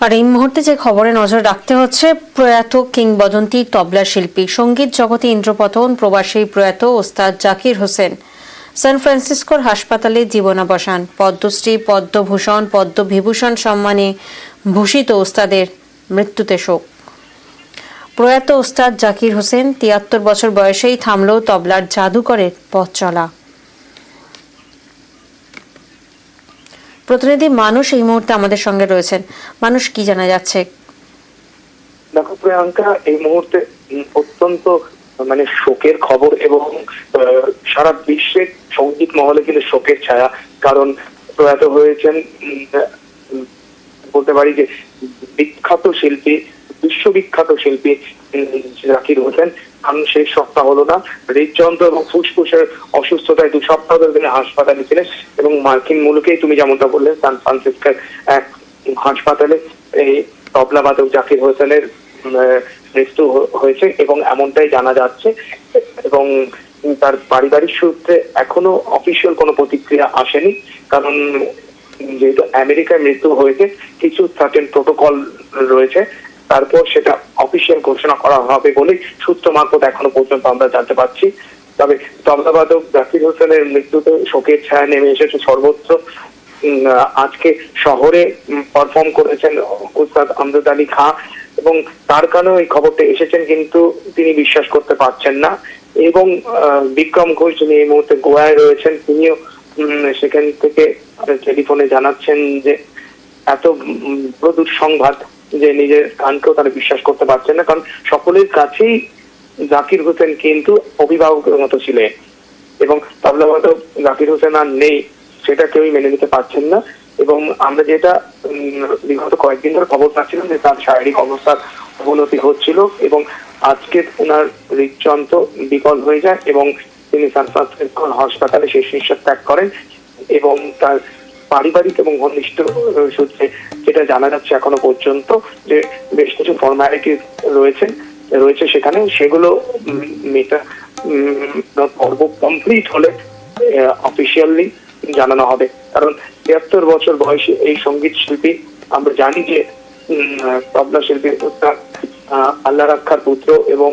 আর এই মুহূর্তে যে খবরে নজর রাখতে হচ্ছে, প্রয়াত কিংবদন্তি তবলা শিল্পী, সংগীত জগতে ইন্দ্রপতন প্রবাসী প্রয়াত ওস্তাদ জাকির হোসেন, সান ফ্রান্সিসকোর হাসপাতালে জীবনাবসান, পদ্মশ্রী, পদ্মভূষণ, পদ্মবিভূষণ সম্মানে ভূষিত ওস্তাদের মৃত্যুতে শোক। প্রয়াত ওস্তাদ জাকির হোসেন তিয়াত্তর বছর বয়সেই থামল তবলার জাদুকরের পথ চলা। প্রতিনিধি, মানুষ এই মুহূর্তে আমাদের সঙ্গে রয়েছেন। মানুষ কি জানা যাচ্ছে? দেখো, প্রিয়াঙ্কা, এই মুহূর্তে অত্যন্ত মানে শোকের খবর এবং সারা বিশ্বের সংগীত মহলে কিন্তু শোকের ছায়া। কারণ প্রয়াত হয়েছেন বলতে পারি যে বিখ্যাত শিল্পী বিশ্ববিখ্যাত শিল্পী জাকির হোসেন কারণ সেই সপ্তাহ হলো না। হৃদযন্ত্র এবং ফুসফুসের অসুস্থতায় দু সপ্তাহ ধরে তিনি হাসপাতালে ছিলেন এবং মার্কিন মুলুকেই তুমি যেমনটা বললে, সান ফ্রান্সিসকোর এক হাসপাতালে এই তবলাবাদক জাকির হোসেনের মৃত্যু হয়েছে এবং এমনটাই জানা যাচ্ছে। এবং তার পারিবারিক সূত্রে এখনও অফিসিয়াল কোনো প্রতিক্রিয়া আসেনি। কারণ যেহেতু আমেরিকায় মৃত্যু হয়েছে, কিছু সার্টেন প্রোটোকল রয়েছে। তারপর সেটা অফিসিয়াল ঘোষণা করা হবে বলে সূত্র মারফত এখনও পর্যন্ত আমরা জানতে পারছি। তবে তবলাবাদক জাকির হোসেনের মৃত্যুতে শোকের ছায়া নেমে এসেছে সর্বত্র। আজকে শহরে পারফর্ম করেছেন উস্তাদ আমজাদ আলী খাঁ এবং তার কারণেও এই খবরটা এসেছেন কিন্তু তিনি বিশ্বাস করতে পারছেন না। এবং বিক্রম ঘোষ যিনি এই মুহূর্তে গোয়ায় রয়েছেন, তিনিও সেখান থেকে টেলিফোনে জানাচ্ছেন যে এত প্রদূর সংবাদ যে নিজের কানকেও তারা বিশ্বাস করতে পারছেন না। কারণ সকলের কাছেই জাকির হোসেন কিন্তু অভিভাবকের মতো ছিলেন। এবং তবলাবাদক জাকির হোসেন আর নেই, সেটা কেউই মেনে নিতে পারছেন না। এবং আমরা যেটা বিগত কয়েকদিন ধরে খবর পাচ্ছিলাম যে তার শারীরিক অবস্থার অবনতি হচ্ছিল এবং আজকে ওনার হৃদযন্ত্র বিকল হয়ে যায় এবং তিনি সান ফ্রান্সিসকো হাসপাতালে শেষ নিঃশ্বাস ত্যাগ করেন এবং তার পারিবারিক এবং ঘনিষ্ঠ সূত্রে যেটা জানা যাচ্ছে এখনও পর্যন্ত যে বেশ কিছু ফর্মালিটি রয়েছে রয়েছে সেখানে। সেগুলো মেটা পর্ব কমপ্লিট হলে অফিসিয়ালি জানানো হবে। কারণ তিয়াত্তর বছর বয়সে এই সংগীত শিল্পী, আমরা জানি যে তবলা শিল্পী আল্লাহ রাখার পুত্র এবং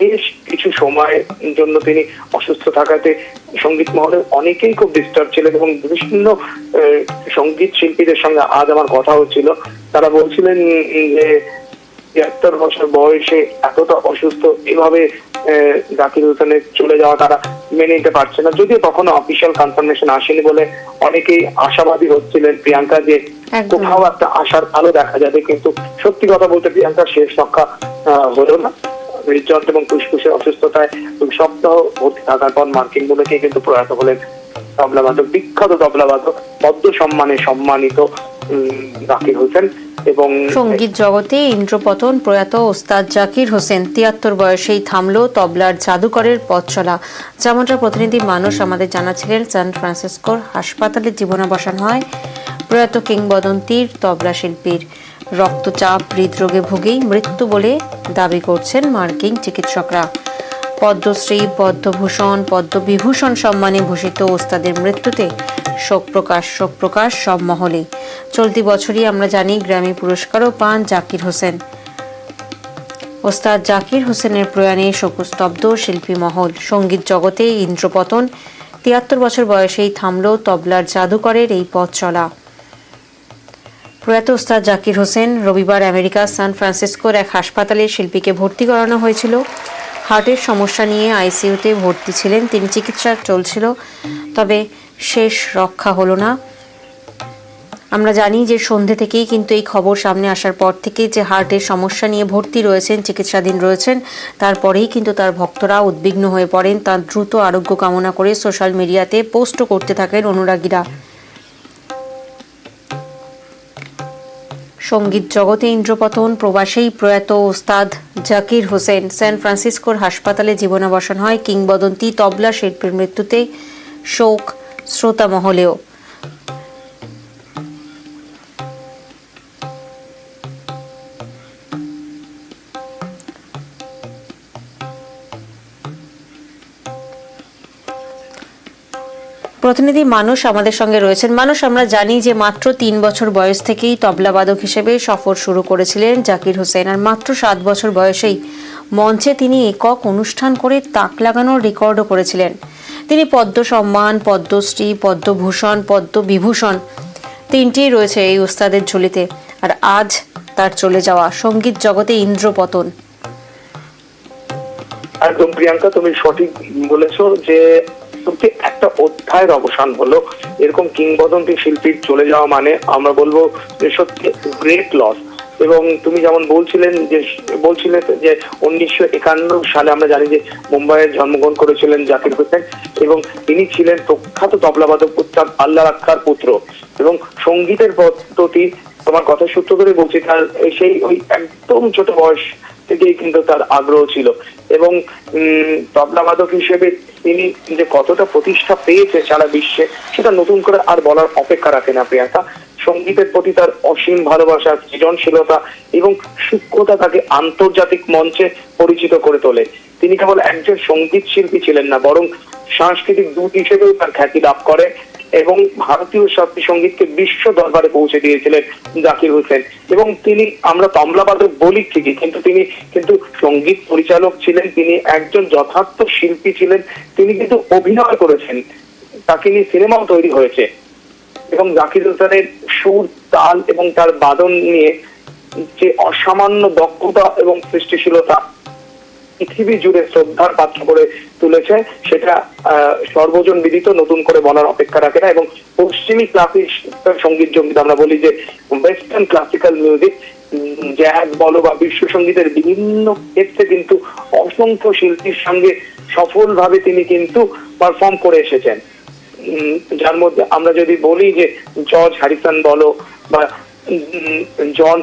বেশ কিছু সময়ের জন্য তিনি অসুস্থ থাকাতে সংগীত মহলে অনেকেই খুব ডিস্টার্ব ছিলেন এবং বিভিন্ন সংগীত শিল্পীদের সঙ্গে আজ আমার কথা হচ্ছিল। তারা বলছিলেন যে তিয়াত্তর বছর বয়সে এতটা অসুস্থ এভাবে জাকির হোসেনের চলে যাওয়া তারা মেনে নিতে পারছে না। যদিও কখনো অফিসিয়াল কনফার্মেশন আসেনি বলে অনেকেই আশাবাদী হচ্ছিলেন প্রিয়াঙ্কা যে কোথাও একটা আশার আলো দেখা যাবে কিন্তু সত্যি কথা বলতে প্রিয়াঙ্কার শেষ আহ, হলো না। হৃদযন্ত্র এবং ফুসফুসের অসুস্থতায় দুই সপ্তাহ ভর্তি থাকার পর মার্কিন মুলুকে কিন্তু প্রয়াত হলেন তবলাবাদক, বিখ্যাত তবলাবাদক, পদ্ম সম্মানে সম্মানিত জাকির হোসেন এবং সংগীত জগতে ইন্দ্রপতন প্রয়াত ওস্তাদ জাকির হোসেন। তিয়াত্তর বয়সেই থামল তবলার জাদুকরের পথ চলা। যেমনটা প্রতিনিধি মানুষ আমাদের জানাচ্ছিলেন, সান ফ্রান্সিসকোর হাসপাতালে জীবনাবসান হয় প্রয়াত কিংবদন্তির তবলা শিল্পীর। রক্তচাপ, হৃদরোগে ভুগেই মৃত্যু বলে দাবি করছেন মার্কিন চিকিৎসকরা। পদ্মশ্রী, পদ্মভূষণ, পদ্মবিভূষণ সম্মানে ভূষিত ওস্তাদের মৃত্যুতে শোক প্রকাশ শোক প্রকাশ সব মহলে চলতি বছরই আমরা জানি গ্র্যামি পুরস্কারও পান জাকির হোসেন। ওস্তাদ জাকির হোসেনের প্রয়াণে শোকস্তব্ধ শিল্পী মহল। সংগীত জগতে ইন্দ্রপতন, তিয়াত্তর বছর বয়সেই থামল তবলার জাদুকরের এই পথ চলা। প্রয়াত ওস্তাদ জাকির হোসেন, রবিবার আমেরিকার সান ফ্রান্সিসকোর এক হাসপাতালে শিল্পীকে ভর্তি করানো হয়েছিল। হার্টের সমস্যা নিয়ে আইসিইউতে ভর্তি ছিলেন, তিনি চিকিৎসা চলছিল, তবে শেষ রক্ষা হলো না। আমরা জানি যে সন্ধে থেকেই কিন্তু এই খবর সামনে আসার পর থেকেই যে হার্টের সমস্যা নিয়ে ভর্তি রয়েছেন, চিকিৎসাধীন রয়েছেন, তারপরেই কিন্তু তার ভক্তরা উদ্বিগ্ন হয়ে পড়েন। তার দ্রুত আরোগ্য কামনা করে সোশ্যাল মিডিয়াতে পোস্টও করতে থাকেন অনুরাগীরা। সংগীত জগতে ইন্দ্রপতন প্রবাসেই প্রয়াত ওস্তাদ জাকির হোসেন। স্যান ফ্রান্সিসকোর হাসপাতালে জীবনাবসান হয় কিংবদন্তি তবলা শিল্পীর মৃত্যুতে শোক শ্রোতা মহলেও প্রতিনিধি মানুষ আমাদের সঙ্গে রয়েছেন। মানুষ, আমরা জানি যে মাত্র তিন বছর বয়স থেকেই তবলাবাদক হিসেবে সফর শুরু করেছিলেন জাকির হোসেন। আর মাত্র সাত বছর বয়সেই মঞ্চে তিনি একক অনুষ্ঠান করে তাক লাগানোর রেকর্ডও করেছিলেন। তিনি পদ্ম সম্মান পদ্মশ্রী পদ্মভূষণ পদ্মবিভূষণ তিনটি রয়েছে এই উস্তাদের ঝুলিতে। আর আজ তার চলে যাওয়া সংগীত জগতে ইন্দ্রপতন। একদম প্রিয়াঙ্কা, তুমি সঠিক বলেছ যে একটা অধ্যায়ের অবসান হলো। এরকম কিংবদন্তি শিল্পীর চলে যাওয়া মানে আমরা বলব যে সত্যি গ্রেট লস এবং তুমি যেমন বলছিলেন যে বলছিলে যে উনিশশো একান্ন সালে আমরা জানি যে মুম্বাইয়ে জন্মগ্রহণ করেছিলেন জাকির হোসেন এবং তিনি ছিলেন প্রখ্যাত তবলাবাদক উস্তাদ আল্লাহ রাক্কার পুত্র। এবং সঙ্গীতের পদ্ধতি, তোমার কথা সূত্র ধরে বলছি, তার সেই ওই একদম ছোট বয়স থেকেই কিন্তু তার আগ্রহ ছিল। এবং উম, তবলাবাদক হিসেবে তিনি যে কতটা প্রতিষ্ঠা পেয়েছে সারা বিশ্বে সেটা নতুন করে আর বলার অপেক্ষা রাখে না প্রিয়াঙ্কা। সঙ্গীতের প্রতি তার অসীম ভালোবাসা সৃজনশীলতা এবং সূক্ষ্মতা তাকে আন্তর্জাতিক মঞ্চে পরিচিত করে তোলে। তিনি কেবল একজন সংগীত শিল্পী ছিলেন না বরং সাংস্কৃতিক দূত হিসেবেও তার খ্যাতি লাভ করে। এবং ভারতীয় শাস্ত্রীয় সঙ্গীতকে বিশ্ব দরবারে পৌঁছে দিয়েছিলেন জাকির হোসেন। এবং তিনি, আমরা তবলাবাদক বলি ঠিকই, কিন্তু তিনি কিন্তু সংগীত পরিচালক ছিলেন, তিনি একজন যথার্থ শিল্পী ছিলেন, তিনি কিন্তু অভিনয় করেছেন। তাকে নিয়ে সিনেমাও তৈরি হয়েছে। এবং জাকির হোসেনের সুর, তাল এবং তার বাদন নিয়ে যে অসামান্য দক্ষতা এবং সৃষ্টিশীলতা পৃথিবী জুড়ে শ্রদ্ধার পাত্র করে তুলেছে, সেটা সর্বজন বিদিত নতুন করে বলার অপেক্ষা রাখে না এবং পশ্চিমী ক্লাসিক সংগীত সংগীত আমরা বলি যে ওয়েস্টার্ন ক্লাসিক্যাল মিউজিক জ্যাজ বলো বা বিশ্ব সঙ্গীতের বিভিন্ন ক্ষেত্রে কিন্তু অসংখ্য শিল্পীর সঙ্গে সফলভাবে তিনি কিন্তু পারফর্ম করে এসেছেন। যার মধ্যে আমরা যদি বলি যে জর্জ হ্যারিসন বলো বা জন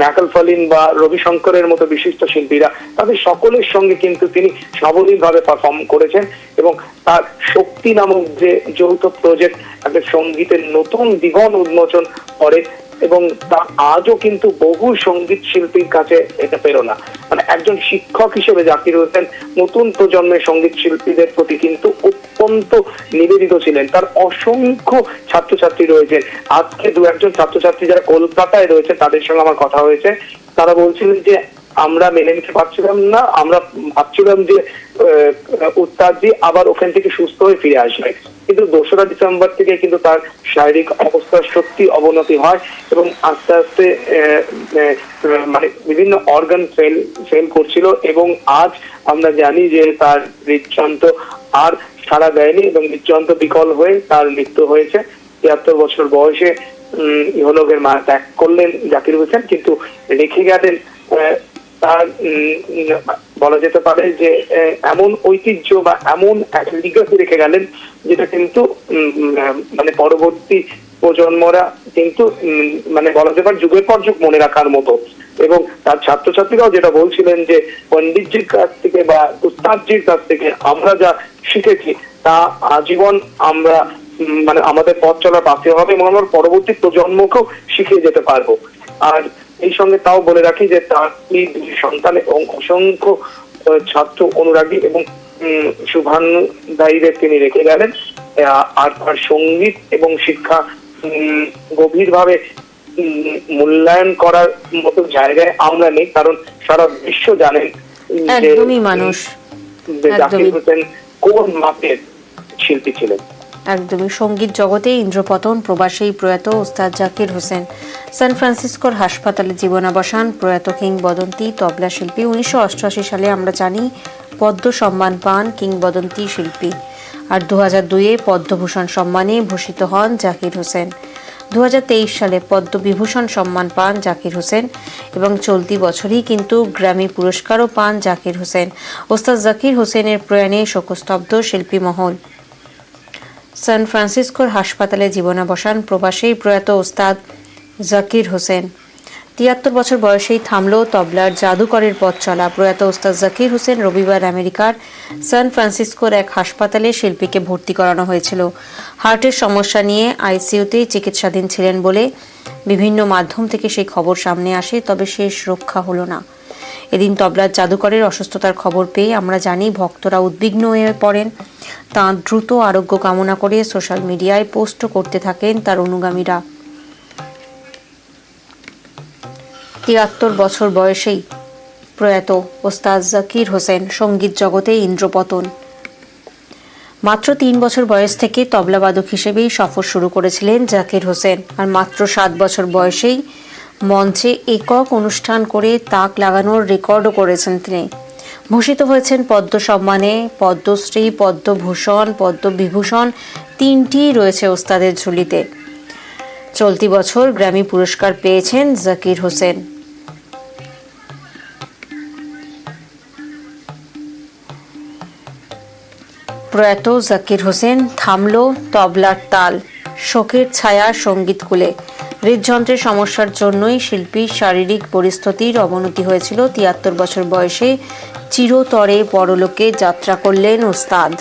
ম্যাকলফলিন বা রবি শঙ্করের মতো বিশিষ্ট শিল্পীরা তাদের সকলের সঙ্গে কিন্তু তিনি সাবলীলভাবে পারফর্ম করেছেন এবং তার শক্তি নামক যে যৌথ প্রজেক্ট একটা সঙ্গীতের নতুন দিগন উন্মোচন করে এবং তা আজও কিন্তু বহু সংগীত শিল্পীর কাছে এটা প্রেরণা। মানে একজন শিক্ষক হিসেবে জাকির হোসেন নতুন প্রজন্মের সংগীত শিল্পীদের প্রতি কিন্তু অত্যন্ত নিবেদিত ছিলেন। তার অসংখ্য ছাত্রছাত্রী রয়েছে। আজকে দু একজন ছাত্রছাত্রী যারা কলকাতায় রয়েছে, তাদের সঙ্গে আমার কথা হয়েছে। তারা বলছিলেন যে, আমরা মেনে নিতে পারছিলাম না, আমরা ভাবছিলাম যে আহ, উত্তাদজি আবার ওখান থেকে সুস্থ হয়ে ফিরে আসবে। কিন্তু দোসরা ডিসেম্বর থেকে কিন্তু তার শারীরিক অবস্থার সত্যি অবনতি হয় এবং আস্তে আস্তে মানে বিভিন্ন অর্গান ফেল ফেল করছিল এবং আজ আমরা জানি যে তার হৃদযন্ত্র আর সারা দেয়নি এবং হৃদযন্ত্র বিকল হয়ে তার মৃত্যু হয়েছে। তিয়াত্তর বছর বয়সে ইহলোকের মা ত্যাগ করলেন জাকির হোসেন কিন্তু রেখে গেলেন তার বলা যেতে পারে যে এমন ঐতিহ্য বা এমন এক লিগাসি রেখে গেলেন যেটা কিন্তু মানে পরবর্তী প্রজন্মরা কিন্তু মানে বলা যেতে পারে যুগের পর যুগ মনে রাখার মতো। এবং তার ছাত্রছাত্রীরাও যেটা বলছিলেন যে পন্ডিতজির কাছ থেকে বা উস্তাদজির কাছ থেকে আমরা যা শিখেছি, তা আজীবন আমরা মানে আমাদের পথ চলার পাশে হবে এবং আমরা পরবর্তী প্রজন্মকেও শিখিয়ে যেতে পারব। আর এই সঙ্গে তাও বলে রাখি যে তার এই দুই সন্তান এবং অসংখ্য ছাত্র অনুরাগী এবং উম, শুভানুদায়ীদের তিনি রেখে গেলেন। আর তার সংগীত এবং শিক্ষা উম, গভীরভাবে মূল্যায়ন করার মতো জায়গায় আমরা নেই কারণ সারা বিশ্ব জানেন যে মানুষ। জাকির হোসেন কোন মাপের শিল্পী ছিলেন। একদমই সংগীত জগতে ইন্দ্রপতন প্রবাসী প্রয়াত ওস্তাদ জাকির হোসেন। সান ফ্রান্সিসকোর হাসপাতালে জীবনাবসান, প্রয়াত কিংবদন্তি, তবলা শিল্পী। উনিশশো অষ্টআশি সালে আমরা জানি, পদ্ম সম্মান পান কিংবদন্তি শিল্পী। আর দু হাজার দুইয়ে পদ্মভূষণ সম্মানে ভূষিত হন জাকির হোসেন। দু হাজার তেইশ সালে পদ্মবিভূষণ সম্মান পান জাকির হোসেন এবং চলতি বছরই কিন্তু গ্র্যামি পুরস্কারও পান জাকির হোসেন। ওস্তাদ জাকির হোসেনের প্রয়াণে শোকস্তব্ধ শিল্পী মহল। সান ফ্রান্সিসকোর হাসপাতালে জীবনাবসান প্রবাসী প্রয়াত ওস্তাদ জাকির হোসেন। তিয়াত্তর বছর বয়সেই থামল তবলার জাদুকরের পথ চলা। প্রয়াত ওস্তাদ জাকির হোসেন রবিবার আমেরিকার সান ফ্রান্সিসকোর এক হাসপাতালে শিল্পীকে ভর্তি করানো হয়েছিল। হার্টের সমস্যা নিয়ে আইসিইউতে চিকিৎসাধীন ছিলেন বলে বিভিন্ন মাধ্যম থেকে সেই খবর সামনে আসে, তবে শেষ রক্ষা হলো না। এদিন তবলার জাদুকরের অসুস্থতার খবর পেয়ে আমরা জানি ভক্তরা উদ্বিগ্ন হয়ে পড়েন। তাঁর দ্রুত আরোগ্য কামনা করে সোশ্যাল মিডিয়ায় পোস্ট করতে থাকেন তার অনুগামীরা। তিয়াত্তর বছর বয়সেই প্রয়াত ওস্তাদ জাকির হোসেন সংগীত জগতে ইন্দ্রপতন। মাত্র তিন বছর বয়স থেকে তবলাবাদক হিসেবেই সফর শুরু করেছিলেন জাকির হোসেন। আর মাত্র সাত বছর বয়সেই মঞ্চে একক অনুষ্ঠান করে তাক লাগানোর রেকর্ডও করেছেন তিনি। ভূষিত হয়েছেন পদ্ম সম্মানে, পদ্মশ্রী, পদ্মভূষণ, পদ্মবিভূষণ, তিনটি রয়েছে ওস্তাদের ঝুলিতে। চলতি বছর গ্র্যামি পুরস্কার পেয়েছেন জাকির হোসেন। প্রয়াত জাকির হোসেন থামল তবলার তাল, শোকের ছায়া সংগীত কুলে। হৃদযন্ত্রের সমস্যার জন্যই শিল্পীর শারীরিক পরিস্থিতির অবনতি হয়েছিল। তিয়াত্তর বছর বয়সে চিরতরে পরলোকে যাত্রা করলেন ওস্তাদ।